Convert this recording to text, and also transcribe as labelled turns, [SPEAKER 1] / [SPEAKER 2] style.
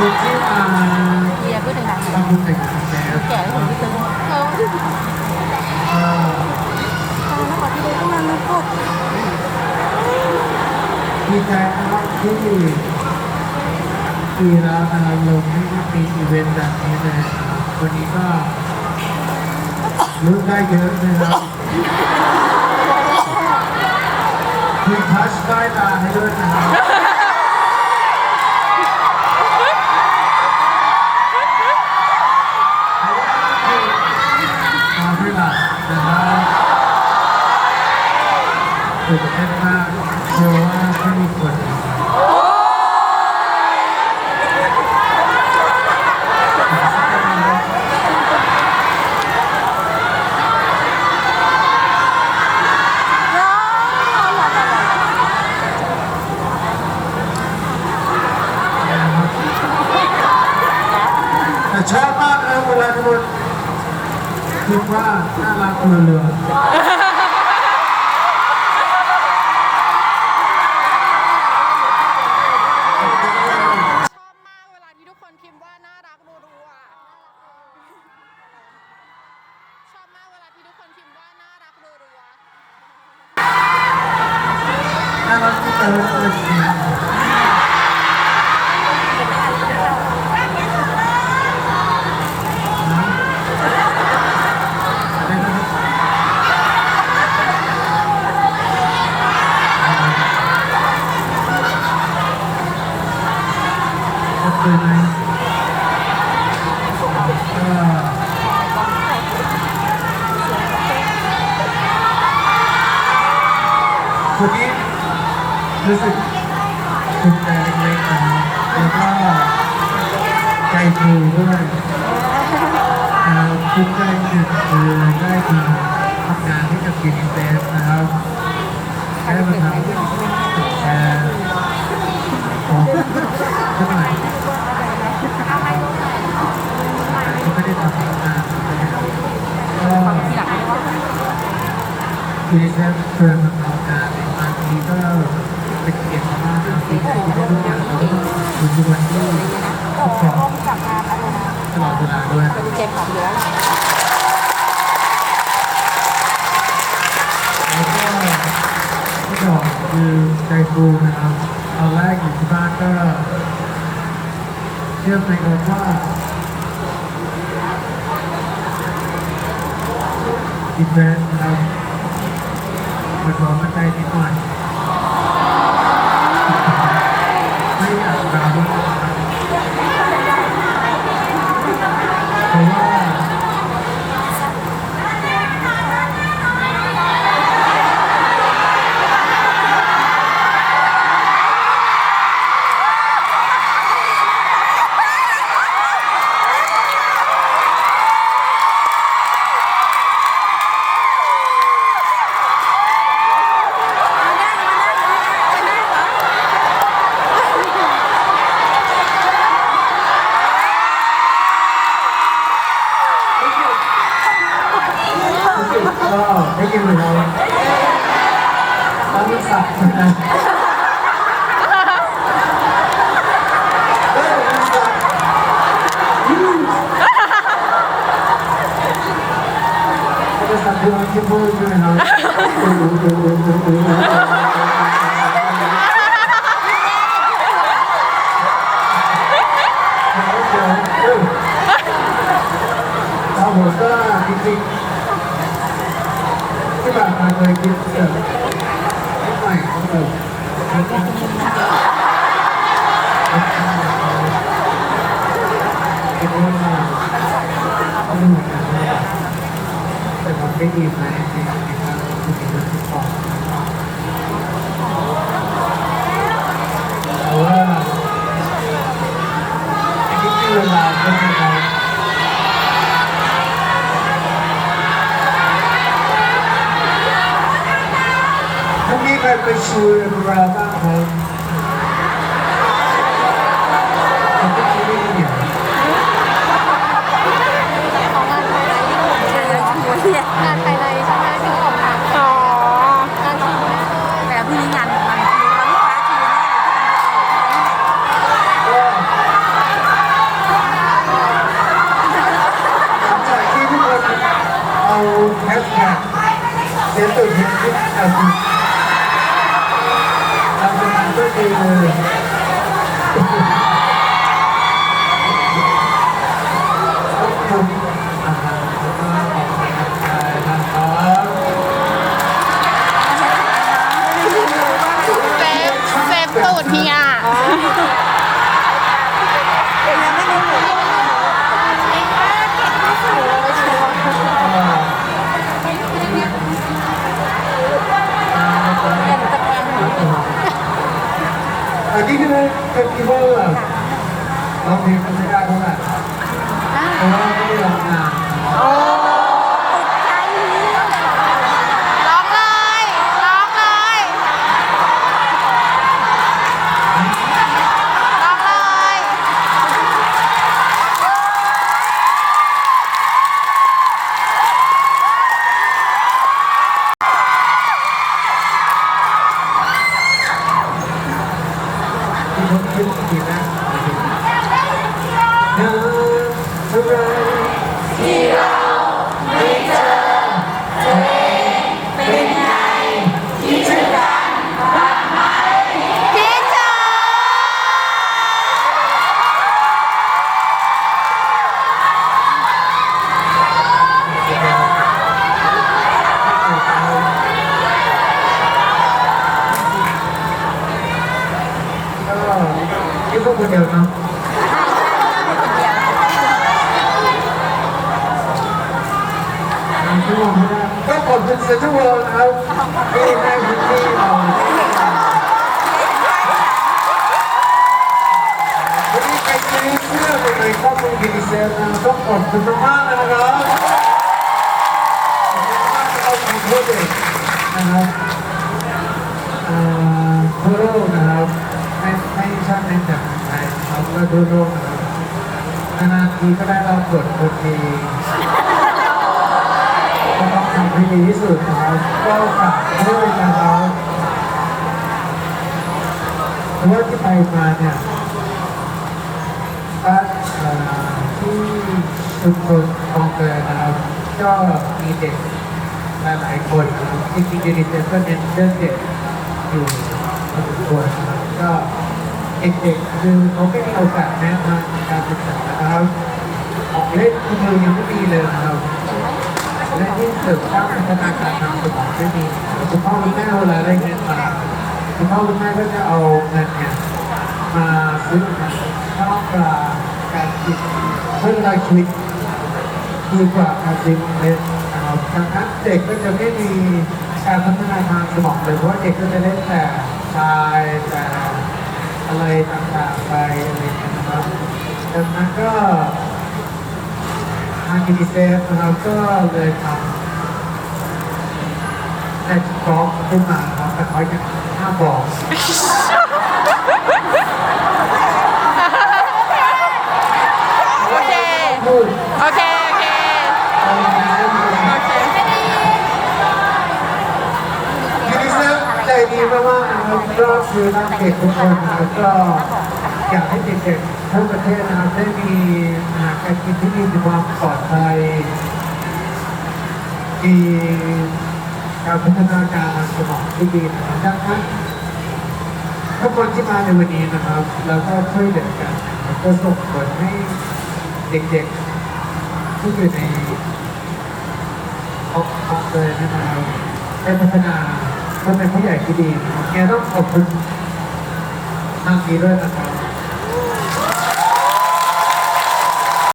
[SPEAKER 1] คุณที่มา
[SPEAKER 2] เฮียพูดถึงไหน
[SPEAKER 1] ทำบุญแต่งแล้ว
[SPEAKER 2] แก่ให้ผมพี่ตึงเออ
[SPEAKER 1] เอ่อ
[SPEAKER 2] แล้วขอที่ดูข้างล่างนะพวก
[SPEAKER 1] ดีใจครับที่ปีล้วนะครับลงให้มีอีเวนต์แบบนี้เลยนะวันนี้ก็รู้ได้เยอะนะครับมีทัชได้ตาให้ด้วยนะครับมาไม่หลับนะครับตื่นเต้นมากเชื่อว่าไม่มีคน แต่ชอบมากนะเวลาทุกคนคิด ว่าน่ารักเรือ
[SPEAKER 3] ชอบมากเวลาที่ทุกคนพิมพ์ว่าน่ารักรัวๆอะชอบมากเวลาที่ทุกคน
[SPEAKER 1] ขอบคุณนนี้รู้สึกภูมิใจเล็กๆนะครับแล้วก็ใจฟูด้วยภูมิใจหนึ่งคือได้มาทำงานให้กับกินเฟสนะครับได้มาทำแชร์ของสักหน่อยก็ไม่ได้ทำมานานนะครับก็
[SPEAKER 2] ทีหลังไม่ว่า
[SPEAKER 1] คือแค่เชิญมาทำงานในครั้งนี้ก็เป็นเกียรติมากนะครับที่ได้ร่วมงานแล้วก็ถึงวันที่ครบรอบ
[SPEAKER 2] จากงานอะไรนะ
[SPEAKER 1] ตลอดเวลาด้วย
[SPEAKER 2] เป็นเจมของเยอะ
[SPEAKER 1] แล้วก็ที่สองคือใจฟูนะครับตอนแรกอยู่ที่บ้านก็เชื่อไหมครับว่าอีเวนต์นะครับ มันร้ จะสับดวงที่พูดใช่ไหมครับเราผมก็จริงๆที่ผ่านมาเคยกินเสิร์ฟนิดหน่อยของผม แต่มันไม่ดีนะจริงๆนะครับคุณเห็นมันที่บอกแต่ว่าอันนี้คือเวลาก็คือเราพรุ่งนี้ใครไปชูเรือบ้างครับผม มีงาน
[SPEAKER 2] ของมันคือเราลูกค้าคือแน่ที่มันจะเอา
[SPEAKER 3] ขอ
[SPEAKER 2] งนี่แห
[SPEAKER 4] กที่ทุกคนเอาแฮชแท็
[SPEAKER 1] กเซนตุนเตอาร์ติเราจะทำด้วยดีเลย
[SPEAKER 3] ฟสูตรเฮีย
[SPEAKER 2] ยังไม่รู้เลยเองว่าเก่งที่สุดเลยชัวร์เล่นตะการหนู
[SPEAKER 1] อันนี้คือเป็นที่ว่าเราเพลงกันไม่ได้เท่าไหร่ คิดว่าคนเดียวเนาะชั่วโมงไม่ได้ก็กดเป็นเซนทรัลเวิลด์นะครับที่ให้พื้นที่เราวันนี้ใครซื้อเสื้อในข้อมูลดีเซลนะต้องกดคุณมากนะครับเอาของพูดเองนะครับอ่าทั่วโลกนะครับไม่ไม่ใช่ในแต่ไทยครับ ก็ทั่วโลกนะครับนานๆทีก็ได้เราตรวจคนดีก็ต้องทำให้ดีที่สุดนะครับก็ฝากด้วยนะครับเพราะว่าที่ไปมาเนี่ยก็ที่ชุมชนคลองเตยนะครับก็มีเด็กหลายๆคนนะครับจริงๆเด็กๆก็เน้นเรื่องเด็กอยู่พอสมควรนะครับก็ เด็กๆคือเขาไม่มีโอกาสแม้มาการศึกษานะครับของเล่นคุณมือยังไม่มีเลยครับ และที่เสริมสร้างพัฒนาการทางสมองไม่มีคุณพ่อคุณแม่เวลาได้เงินมาคุณพ่อคุณแม่ก็จะเอาเงินเนี่ยมาซื้ออาหารข้าวปลาการกินเพื่อเราชีวิตดีกว่าการเรีนเล่นนะครับดังนั้นเด็กก็จะไม่มีการพัฒนาทางสมองเลยเพราะว่าเด็กก็จะเล่นแต่ชายแต่ อะไรต่างๆไปอะไรเงี้ยนะครับดังนั้นก็ทางยูนิเซฟนะครับก็เลยทำแต่กอล์ฟขึ้นมาครับแต่เขายังห้ามบอก
[SPEAKER 3] คือ
[SPEAKER 1] นักเด็กทุกคนนะก็อยากให้เด็กๆทั้งประเทศนะครับได้มีอาหารการกินที่มีความปลอดภัยมีการพัฒนาการสมองที่ดีนะครับดังนั้นทุกคนที่มาในวันนี้นะครับแล้วก็ช่วยเหลือกันแล้วก็ส่งผลให้เด็กๆที่อยู่ในออกออกเลยนะครับได้พัฒนา ท่านเป็นผู้ใหญ่ที่ดีแกต้องขอบคุณทางนี้ด้วยนะครับ